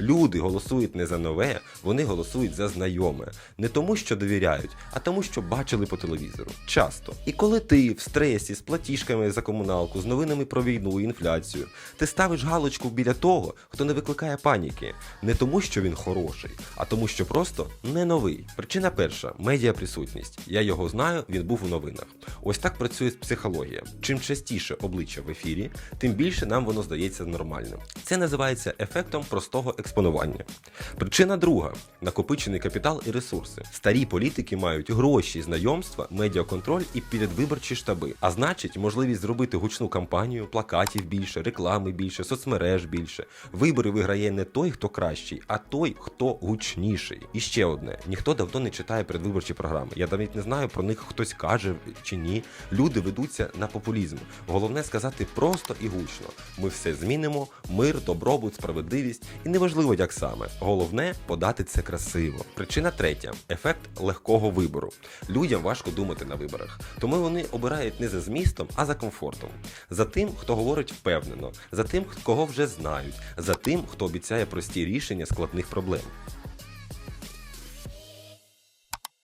Люди голосують не за нове, вони голосують за знайоме. Не тому, що довіряють, а тому, що бачили по телевізору. Часто. І коли ти в стресі з платіжками за комуналку, з новинами про війну і інфляцію, ти ставиш галочку біля того, хто не викликає паніки. Не тому, що він хороший, а тому, що просто не новий. Причина перша медіаприсутність. Я його знаю, він був у новинах. Ось так працює психологія. Чим частіше обличчя в ефірі, тим більше нам воно здається нормальним. Це називається ефектом простого експонування. Причина друга накопичений капітал і ресурси. Старі політики мають гроші, знайомства, медіаконтроль і передвиборчі штаби. А значить, можливість зробити гучну кампанію, плакатів більше, реклами більше, соцмереж більше. Вибори виграє не той, хто кращий, а той, хто гучніший. І ще одне: ніхто давно не читає передвиборчі програми. Я навіть не знаю про них хтось каже чи ні. Люди ведуться на популізм. Головне сказати просто і гучно: ми все змінимо, мир, добробут, справедливість, і неважливо, як саме. Головне подати це красиво. Причина третя ефект легкого вибору. Людям важко думати на виборах, тому вони обирають не за змістом, а за комфортом. За тим, хто говорить впевнено, за тим, кого вже знають, за тим, хто обіцяє прості рішення складних проблем.